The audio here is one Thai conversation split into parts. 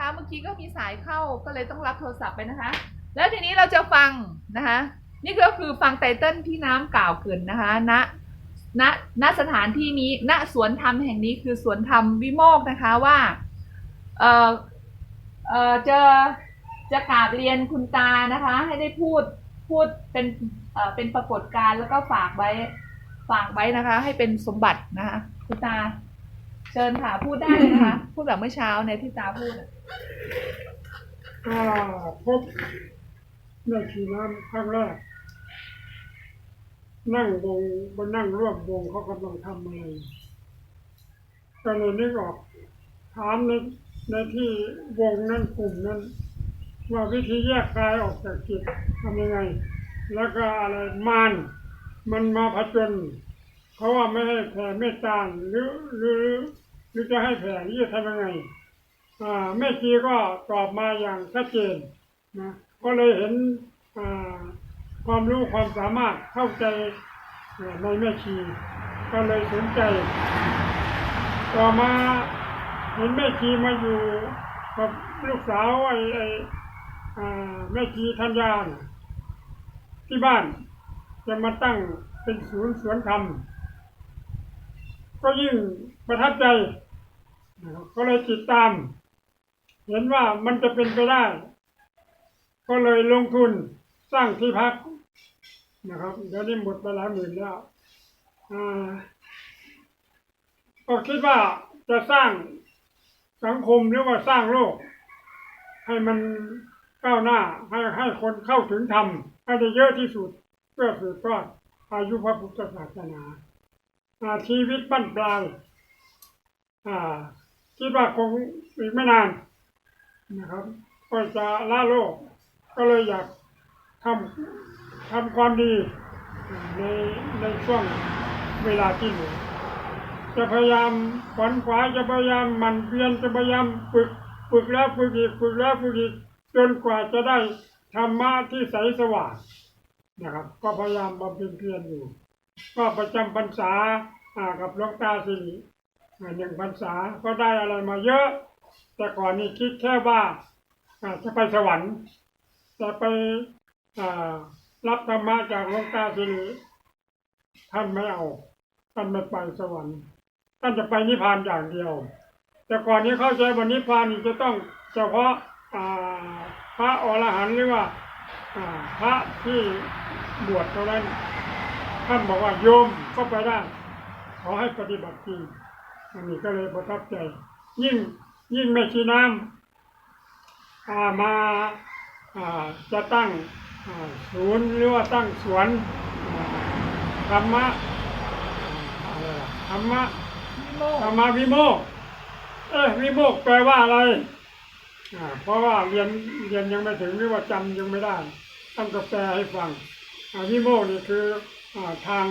คะเมื่อกี้ก็มีสายเข้าก็เลยต้องรับโทรศัพท์ไปนะคะ แล้วทีนี้เราจะฟังนะคะ นี่ก็คือฟังไตเติ้ลที่น้ำกล่าวเกินนะคะณณณสถานที่นี้ณสวนธรรมแห่งนี้คือสวนธรรมวิโมกนะคะว่าเออเออจะจะกราบเรียนคุณตานะคะ ให้ได้พูดพูดเป็นเออเป็นปรากฏการณ์แล้วก็ฝากไว้ฝากไว้นะคะ ให้เป็นสมบัตินะคะ คุณตาเชิญค่ะ พูดได้เลยนะคะ พูดแบบเมื่อเช้าในยที่ตาพูด อะก็พบในขีน้ำครั้งแรก นั่งวงบนนั่งร่วมวงเขากำลังทำอะไรก็เลยนึกออกถามในในที่วงนั้นกลุ่มนั้น ว่าวิธีแยกกายออกจากจิตทำยังไง แล้วก็อะไรมานมันมาผจญเขาว่าไม่ให้แผ่เมตตาหรือหรือหรือจะให้แผ่หรือจะทำยังไง แม่ชีก็ตอบมาอย่างชัดเจนนะก็เลยเห็นความรู้ความสามารถเข้าใจในแม่ชี ก็เลยสนใจ ต่อมาเห็นแม่ชีมาอยู่กับลูกสาวไอ้ไอ้แม่ชีธัญญานที่บ้านจะมาตั้งเป็นศูนย์สวนธรรม ก็ยิ่งประทับใจ ก็เลยติดตาม เห็นว่ามันจะเป็นไปได้ ก็เลยลงทุนสร้างที่พักนะครับเดี๋ยวนี้หมดไปหลายหมื่นแล้วอ่าก็คิดว่าจะสร้างสังคมหรือว่าสร้างโลก ให้มันก้าวหน้า ให้ให้คนเข้าถึงธรรมให้ได้เยอะที่สุดเพื่อสืบทอดอายุพระพุทธศาสนาอาชีวิตบั้นปลายอ่าคิดว่าคงอีกไม่นาน นะครับ ก็จะละโลก ก็เลยอยากทำทำความดีในในช่วงเวลาที่เหลือจะพยายามขวนขวาจะพยายามหมันเพียรจะพยายามฝึกฝึกแล้วฝึกอีกฝึกแล้วฝึกอีกจนกว่าจะได้ธรรมะที่ใสสว่างนะครับ ก็พยายามบำเพ็ญเพียรอยู่ ก็ประจำพรรษากับหลวงตาสิริหนึ่งพรรษาก็ได้อะไรมาเยอะ แต่ก่อนนี้คิดแค่ว่าจะไปสวรรค์จะไปรับธรรมะจากหลวงตาสิริท่านไม่เอาท่านไม่ไปสวรรค์ท่านจะไปนิพพานอย่างเดียว แต่ก่อนนี้เข้าใจว่านิพพานจะต้องเฉพาะพระอรหันต์หรือว่าอ่าพระที่บวชเท่านั้นท่านบอกว่าโยมก็ไปได้ขอให้ปฏิบัติจริงอันนี้ก็เลยประทับใจยิ่ง ยิ่งแม่ชีน้ำมาจะตั้งศูนย์หรือว่าตั้งสวนธรรมะธรรมะธรรมะวิโมกเอ้ยวิโมกแปลว่าอะไรเพราะว่าเรียนเรียนยังไม่ถึงหรือว่าจำยังไม่ได้ต้องก็แปลให้ฟังวิโมกนี่คืออทาง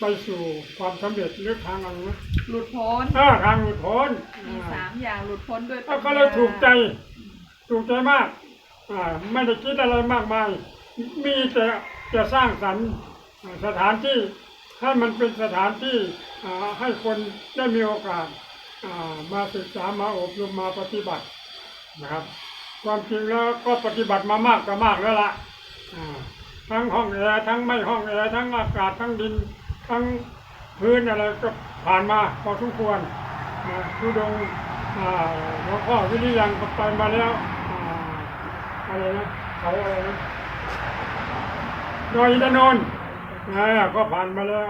ไปสู่ความสำเร็จหรือทางอะไรนะหลุดพ้นอ่าทางหลุดพ้นมีอ่าสามอย่างหลุดพ้นด้วยก็ก็เลยถูกใจถูกใจมากอ่าไม่ได้คิดอะไรมากมาย มีแต่จะสร้างสรรค์อ่าสถานที่ให้มันเป็นสถานที่อ่าให้คนได้มีโอกาสอ่ามาศึกษามาอบรมมาปฏิบัตินะครับ ความจริงแล้วก็ปฏิบัติมามากก็มากแล้วล่ะอ่าทั้งห้องแอร์ทั้งไม่ห้องแอร์ทั้งอากาศทั้งดิน ทั้งพื้นอะไรก็ผ่านมาพอสมควรอ่าทุดงหลวงพ่อวิริยังก็ไปมาแล้วอะไรนะเขาอะไรนะดอยอินทนนท์ก็ผ่านมาแล้ว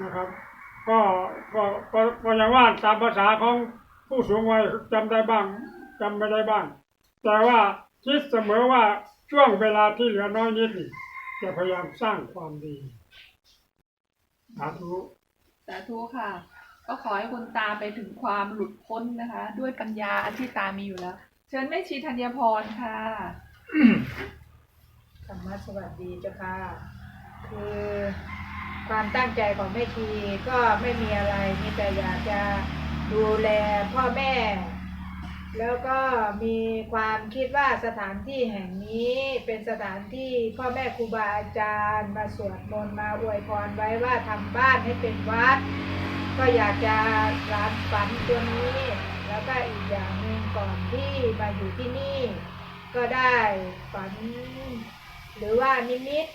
นะครับ ก็ก็ก็ก็อย่างว่าตามภาษาของผู้สูงวัยจำได้บ้างจำไม่ได้บ้าง แต่ว่าคิดเสมอว่าช่วงเวลาที่เหลือน้อยนิดจะพยายามสร้างความดี สาธุสาธุค่ะ ก็ขอให้คุณตาไปถึงความหลุดพ้นนะคะ ด้วยปัญญาที่ตามีอยู่แล้ว เชิญแม่ชีธัญพรค่ะธรรมะสวัสดีเจ้าค่ะ คือความตั้งใจของแม่ชีก็ไม่มีอะไรมีแต่อยากจะดูแลพ่อแม่ แล้วก็มีความคิดว่าสถานที่แห่งนี้เป็นสถานที่พ่อแม่ครูบาอาจารย์มาสวดมนต์มาอวยพรไว้ว่าทำบ้านให้เป็นวัด ก็อยากจะรานฝันตัวนี้ แล้วก็อีกอย่างหนึ่งก่อนที่มาอยู่ที่นี่ ก็ได้ฝัน หรือว่านิมิต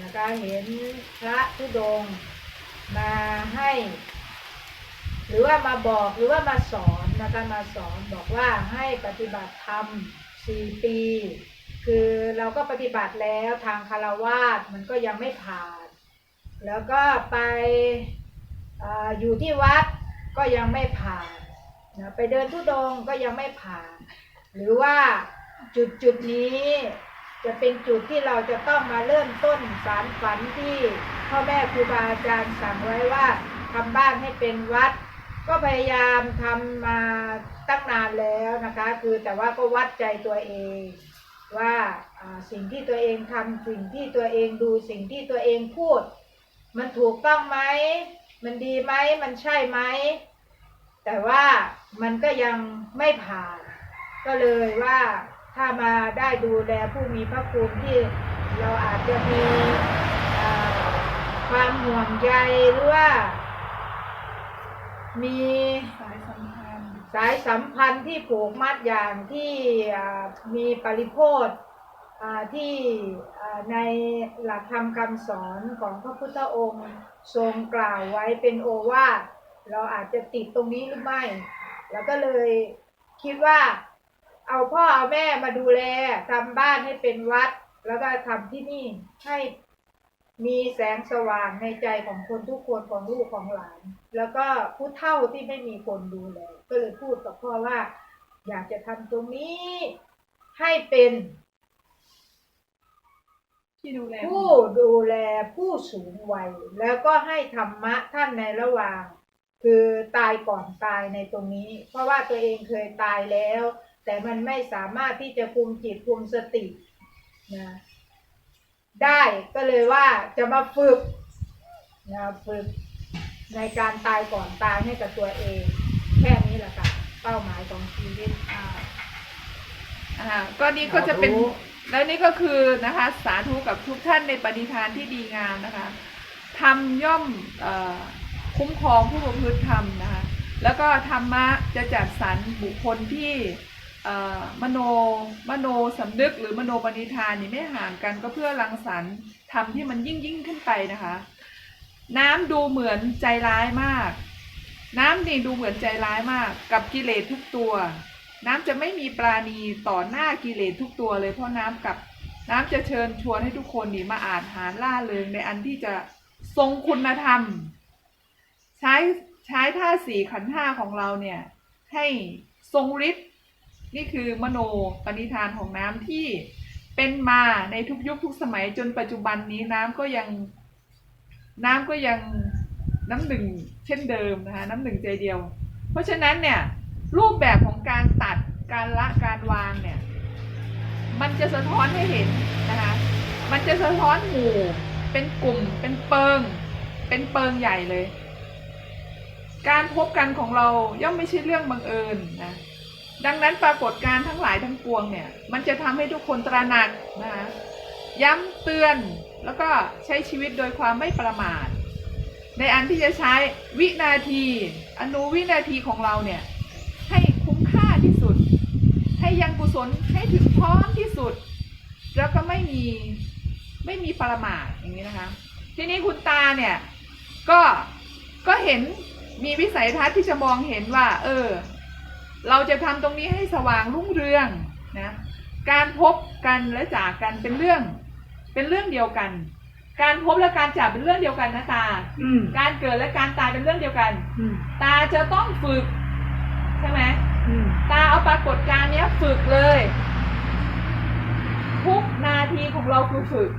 นะคะเห็นพระธุดงมาให้ หรือว่ามาบอกหรือว่ามาสอน นะคะมาสอนบอกว่าให้ปฏิบัติธรรมสี่ปี คือเราก็ปฏิบัติแล้วทางคารวาสมันก็ยังไม่ผ่าน แล้วก็ไปออยู่ที่วัดก็ยังไม่ผ่านนะไปเดินทุดงก็ยังไม่ผ่าน หรือว่าจุดจุดนี้จะเป็นจุดที่เราจะต้องมาเริ่มต้นสารฝันที่พ่อแม่ครูบาอาจารย์สั่งไว้ว่าทำบ้านให้เป็นวัด ก็พยายามทำมาตั้งนานแล้วนะคะ คือแต่ว่าก็วัดใจตัวเอง ว่าสิ่งที่ตัวเองทำสิ่งที่ตัวเองดูสิ่งที่ตัวเองพูด มันถูกต้องไหมมันดีไหมมันใช่ไหมแต่ว่ามันก็ยังไม่ผ่าน ก็เลยว่าถ้ามาได้ดูแลผู้มีพระคุณที่เราอาจจะมีความห่วงใยหรือว่า มีสายสัมพันธ์สายสัมพันธ์ที่ผูกมัดอย่างที่อ่ามีปริโภทอ่าที่อ่าในหลักธรรมคำสอนของพระพุทธองค์ทรงกล่าวไว้เป็นโอวาทเราอาจจะติดตรงนี้หรือไม่ แล้วก็เลยคิดว่าเอาพ่อเอาแม่มาดูแลทำบ้านให้เป็นวัด แล้วก็ทำที่นี่ให้ มีแสงสว่างในใจของคนทุกคนของลูกของหลาน แล้วก็ผู้เฒ่าที่ไม่มีคนดูแลก็เลยพูดกับพ่อว่า อยากจะทำตรงนี้ให้เป็นผู้ดูแลผู้สูงวัย แล้วก็ให้ธรรมะท่านในระหว่าง คือตายก่อนตายในตรงนี้ เพราะว่าตัวเองเคยตายแล้ว แต่มันไม่สามารถที่จะคุมจิตคุมสตินะ ได้ก็เลยว่าจะมาฝึกนะฝึกในการตายก่อนตายให้กับตัวเอง แค่นี้แหละค่ะเป้าหมายของชีวิตอ่าอ่าก็นี่ก็จะเป็นสาธุแล้วนี่ก็คือนะคะ สาธุกับทุกท่านในปณิธานที่ดีงามนะคะทำย่อมเออคุ้มครองผู้ประพฤติธรรมนะคะ แล้วก็ธรรมะจะจัดสรรบุคคลที่เอ่อ มโนมโนสำนึกหรือมโนปณิธานนี่ไม่ห่างกันก็เพื่อรังสรรค์ทำที่มันยิ่งยิ่งขึ้นไปนะคะ น้ำดูเหมือนใจร้ายมาก น้ำนี่ดูเหมือนใจร้ายมาก กับกิเลสทุกตัว น้ำจะไม่มีปราณีต่อหน้ากิเลสทุกตัวเลยเพราะน้ำกับน้ำจะเชิญชวนให้ทุกคนนี่มาอานหารล่าเริงในอันที่จะทรงคุณธรรม ใช้ใช้ท่าสี่ขันธ์ห้าของเราเนี่ยให้ทรงฤทธิ์ นี่คือมโนปณิธานของน้ำที่เป็นมาในทุกยุคทุกสมัยจนปัจจุบันนี้น้ำก็ยังน้ำก็ยังน้ำหนึ่งเช่นเดิมนะคะน้ำหนึ่งใจเดียว เพราะฉะนั้นเนี่ยรูปแบบของการตัดการละการวางเนี่ยมันจะสะท้อนให้เห็นนะคะมันจะสะท้อนหมู่เป็นกลุ่มเป็นเปิง เป็นเปิงใหญ่เลย การพบกันของเราย่อมไม่ใช่เรื่องบังเอิญนะ ดังนั้นปรากฏการ์ทั้งหลายทั้งปวงเนี่ย มันจะทำให้ทุกคนตระหนักนะคะย้ำเตือนแล้วก็ใช้ชีวิตโดยความไม่ประมาท ในอันที่จะใช้วินาที อนุวินาทีของเราเนี่ย ให้คุ้มค่าที่สุด ให้ยังกุศลให้ถึงพร้อมที่สุด แล้วก็ไม่มีไม่มีประมาทอย่างนี้นะคะ ทีนี้คุณตาเนี่ยก็ก็เห็นมีวิสัยทัศน์ที่จะมองเห็นว่า เออ เราจะทำตรงนี้ให้สว่างรุ่งเรืองนะการพบกันและจากกันเป็นเรื่อง เป็นเรื่องเดียวกัน การพบและการจากเป็นเรื่องเดียวกันนะตา อืม การเกิดและการตายเป็นเรื่องเดียวกัน อืม ตาจะต้องฝึกใช่ไหมอืม ตาเอาปรากฏการณ์เนี้ยฝึกเลย ทุกนาทีของเราคือฝึก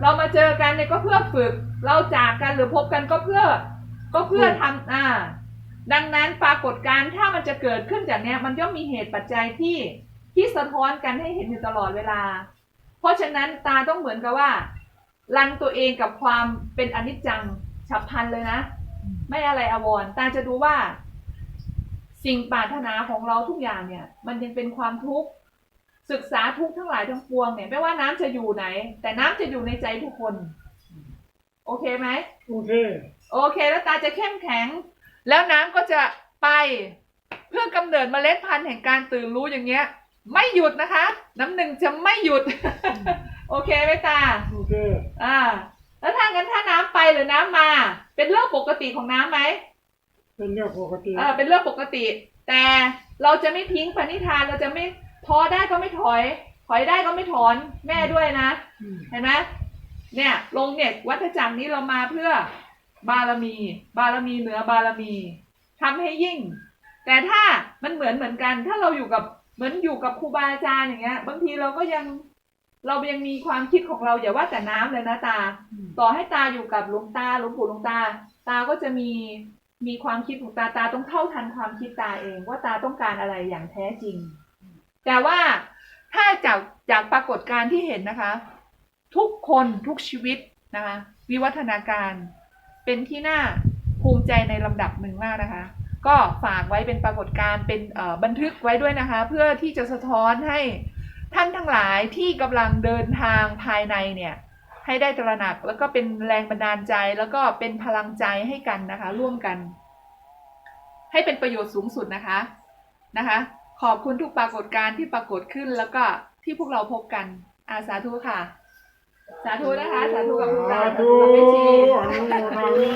เรามาเจอกันเนี่ยก็เพื่อฝึก เราจากกันหรือพบกันก็เพื่อ ก็เพื่อทำอ่า ดังนั้นปรากฏการณ์ถ้ามันจะเกิดขึ้นจากเนี้ยมันย่อมมีเหตุปัจจัยที่ที่สะท้อนกันให้เห็นอยู่ตลอดเวลา เพราะฉะนั้นตาต้องเหมือนกับว่ารันตัวเองกับความเป็นอนิจจังฉับพลันเลยนะ ไม่อะไรอาวรณ์ตาจะดูว่า สิ่งปรารถนาของเราทุกอย่างเนี่ย มันยังเป็นความทุกข์ศึกษาทุกข์ทั้งหลายทั้งปวงเนี่ยไม่ว่าน้ำจะอยู่ไหน แต่น้ำจะอยู่ในใจทุกคน โอเคไหมโอเค โอเค แล้วตาจะเข้มแข็ง แล้วน้ำก็จะไปเพื่อกำเนิดเมล็ดพันธุ์แห่งการตื่นรู้อย่างเงี้ย ไม่หยุดนะคะ น้ำหนึ่งจะไม่หยุด โอเคไหมตาโอเคอ่า แล้วถ้างั้นถ้าน้ำไปหรือน้ำมา เป็นเรื่องปกติของน้ำไหมเป็นเรื่องปกติเออเป็นเรื่องปกติ แต่เราจะไม่ทิ้งปณิธานเราจะไม่ท้อได้ก็ไม่ถอย ถอยได้ก็ไม่ถอนแม่ด้วยนะอืมเห็นไหมเนี่ยลงเนี่ยวัฏจักรนี้เรามาเพื่อ บารมี บารมีเหนือบารมีทำให้ยิ่ง แต่ถ้ามันเหมือนเหมือนกัน ถ้าเราอยู่กับเหมือนอยู่กับครูบาอาจารย์อย่างเงี้ย บางทีเราก็ยังเรายังมีความคิดของเราอย่าว่าแต่น้ำเลยนะตา ต่อให้ตาอยู่กับหลวงตาหลวงปู่หลวงตา ตาก็จะมีมีความคิดของตาตาต้องเท่าทันความคิดตาเอง ว่าตาต้องการอะไรอย่างแท้จริง แต่ว่าถ้าจากจากปรากฏการณ์ที่เห็นนะคะ ทุกคนทุกชีวิตนะคะวิวัฒนาการ เป็นที่น่าภูมิใจในลำดับหนึ่งมากนะคะ ก็ฝากไว้เป็นปรากฏการณ์เป็นบันทึกไว้ด้วยนะคะ เพื่อที่จะสะท้อนให้ท่านทั้งหลายที่กำลังเดินทางภายในเนี่ยให้ได้ตระหนักแล้วก็เป็นแรงบันดาลใจแล้วก็เป็นพลังใจให้กันนะคะ ร่วมกัน ให้เป็นประโยชน์สูงสุดนะคะนะคะ ขอบคุณทุกปรากฏการณ์ที่ปรากฏขึ้นแล้วก็ที่พวกเราพบกันอาสาธุค่ะ สาธุนะคะ สาธุกับพวกเราสาสาธุธุกับแม่ชี อนุโมทนามิ